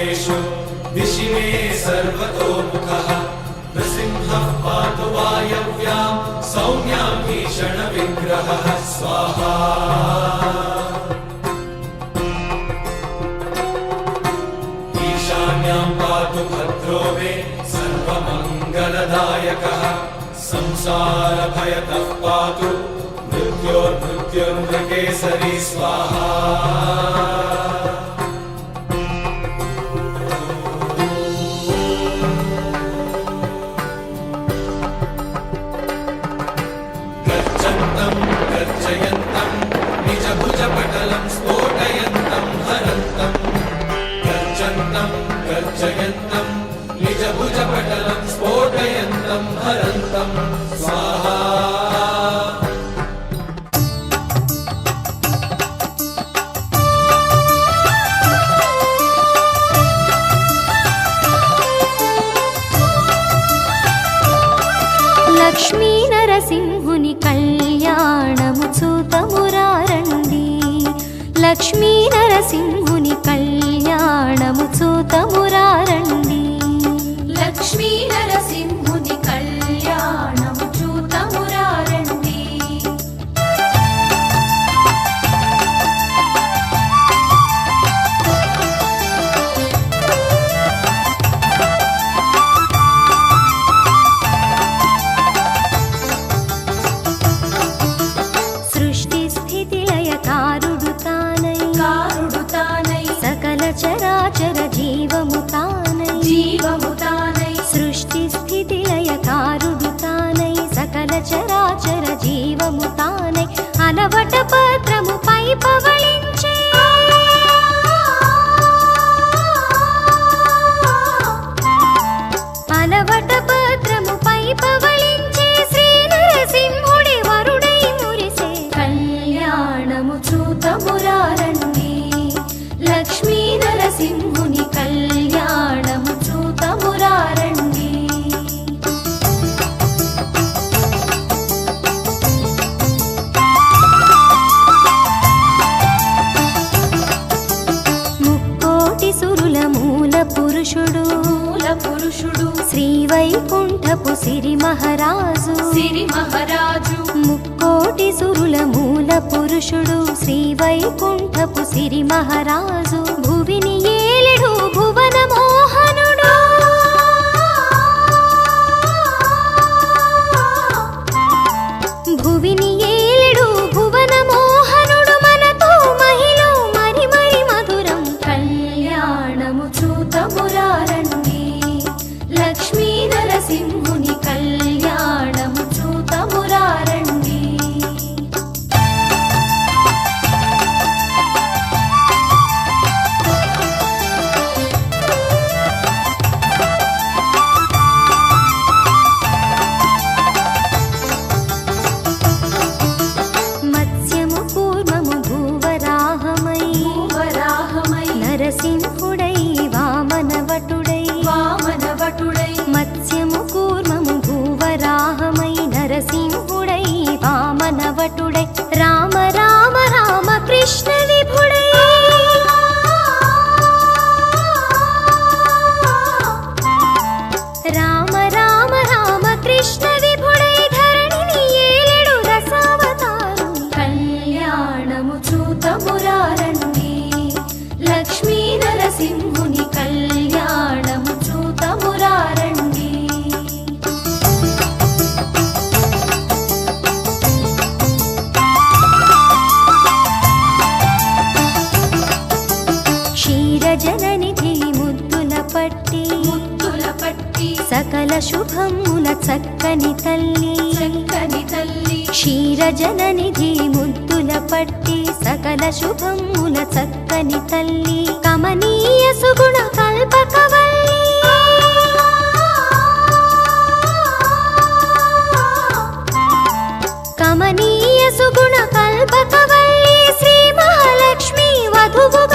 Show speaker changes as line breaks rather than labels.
सर्वेषु दिशि मे सर्वतोमुखः। नृसिंहः पातु वायव्यां सौम्यां भीषणविग्रहः स्वाहा। ईशान्यां पातु भद्रो मे सर्वमङ्गलदायकः। संसारभयतः पातु मृत्योर्मृत्युर्मृगेसरी स्वाहा गर्जयन्तं निजभुजपटलं स्फोटयन्तं हरन्तं स्वाहा
లక్ష్మీ నరసింహుని కళ్యాణము చూతమురారండి లక్ష్మీ నరసింహుని కళ్యాణము చూతమురారండి చరాచర జీవము తానై. అలవట పురుషుడు. శ్రీ వైకుంఠపు సిరి మహారాజు.
సిరి మహారాజు.
ముక్కోటి సురుల మూల పురుషుడు. శ్రీ వైకుంఠపు సిరి మహారాజు. భువిని ఏలెడు భువన మోహనుడు
wish
క్షీరజననిధి ముద్దుల పట్టి.
ముద్దుల పట్టి.
సకల శుభముల చక్కని తల్లి.
చక్కని తల్లి.
ముద్దుల పట్టి. సకల శుభముల చక్కని తల్లి. కమ కమనీయ సుగుణ కల్పకవల్లి కమనీయ సుగుణ కల్పకవల్లి శ్రీ మహాలక్ష్మి వధువుగా